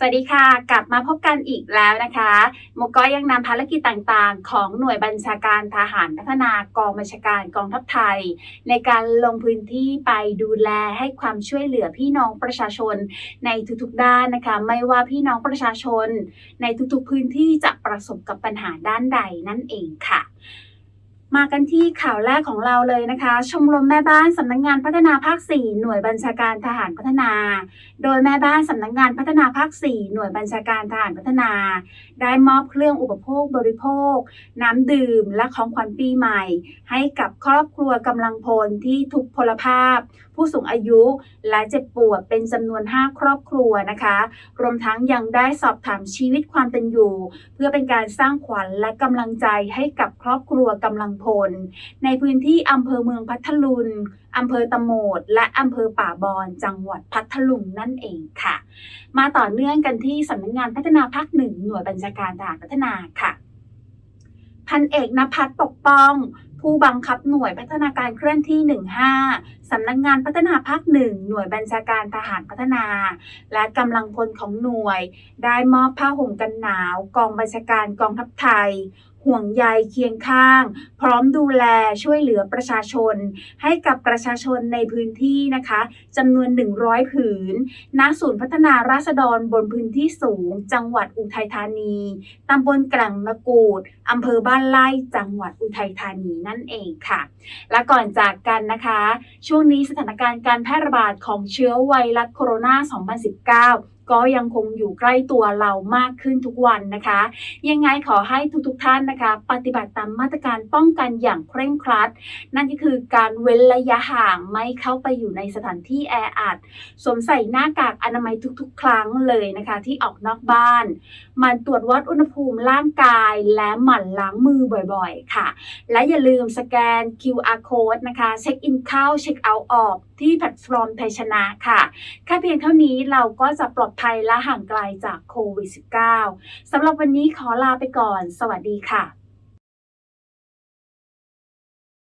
สวัสดีค่ะ กลับมาพบกันอีกแล้วนะคะโมก็ยังนำภารกิจต่างๆ ของหน่วยบัญชาการทหารพัฒนากองบัญชาการกองทัพไทย ในการลงพื้นที่ไปดูแลให้ความช่วยเหลือพี่น้องประชาชนในทุกๆด้านนะคะ ไม่ว่าพี่น้องประชาชน ในทุกๆพื้นที่จะประสบกับปัญหาด้านใดนั่นเองค่ะ มากันที่ข่าวแรกของเราเลยนะคะ ชมรมแม่บ้านสำนักงงานพัฒนาภาค 4 หน่วยบัญชาการทหารพัฒนา โดยแม่บ้านสำนักงงานพัฒนาภาค 4 หน่วยบัญชาการทหารพัฒนา ได้มอบเครื่องอุปโภคบริโภค น้ำดื่มและของขวัญปีใหม่ ให้กับครอบครัวกำลังพลที่ทุกพลภาพ ผู้สูงอายุและเจ็บปวดเป็นจำนวน 5 ครอบครัวนะคะ รวมทั้งยังได้สอบถามชีวิตความเป็นอยู่ เพื่อเป็นการสร้างขวัญและกำลังใจให้กับครอบครัวกำลังพล ในพื้นที่อำเภอเมืองพัทลุงอำเภอตะโหมด และอำเภอป่าบอนจังหวัดพัทลุงนั่นเองค่ะ มาต่อเนื่องกันที่สำนักงานพัฒนาภาคหนึ่งหน่วยบัญชาการทหารพัฒนาค่ะ พันเอกนภัสปกป้องผู้บังคับหน่วยพัฒนาการเคลื่อนที่ 15 สำนักงานพัฒนาภาคหนึ่งหน่วยบัญชาการทหารพัฒนา และกำลังพลของหน่วย ได้มอบผ้าห่มกันหนาว กองบัญชาการกองทัพไทย ห่วงใยเคียงข้าง พร้อมดูแลช่วยเหลือประชาชน ให้กับประชาชนในพื้นที่นะคะจำนวน 100 ผืน ณ ศูนย์พัฒนาราษฎรบนพื้นที่สูง จังหวัดอุทัยธานีตำบลกลังมะกูดอำเภอบ้านไร่จังหวัดอุทัยธานีนั่นเองค่ะ และก่อนจากกันนะคะ ช่วงนี้สถานการณ์การแพร่ระบาดของเชื้อไวรัสโคโรนา 2019 ก็ยังคงอยู่ใกล้ตัวเรามากขึ้นทุกวันนะคะ ยังไงขอให้ทุกๆท่านนะคะ ปฏิบัติตามมาตรการป้องกันอย่างเคร่งครัด นั่นก็คือการเว้นระยะห่างไม่เข้าไปอยู่ในสถานที่แออัดสวมใส่หน้ากากอนามัยทุกๆ ครั้งเลยนะคะ ที่ออกนอกบ้านหมันตรวจวัดอุณหภูมิร่างกายและหมั่นล้างมือบ่อยๆ ค่ะ และอย่าลืมสแกน QR code นะคะ เช็คอินเข้าเช็คเอาท์ออก ที่แพลตฟอร์มไทยชนะค่ะแค่เพียงเท่านี้เราก็จะปลอดภัยและห่างไกลจากโควิด -19 สำหรับวันนี้ขอลาไปก่อน สวัสดีค่ะ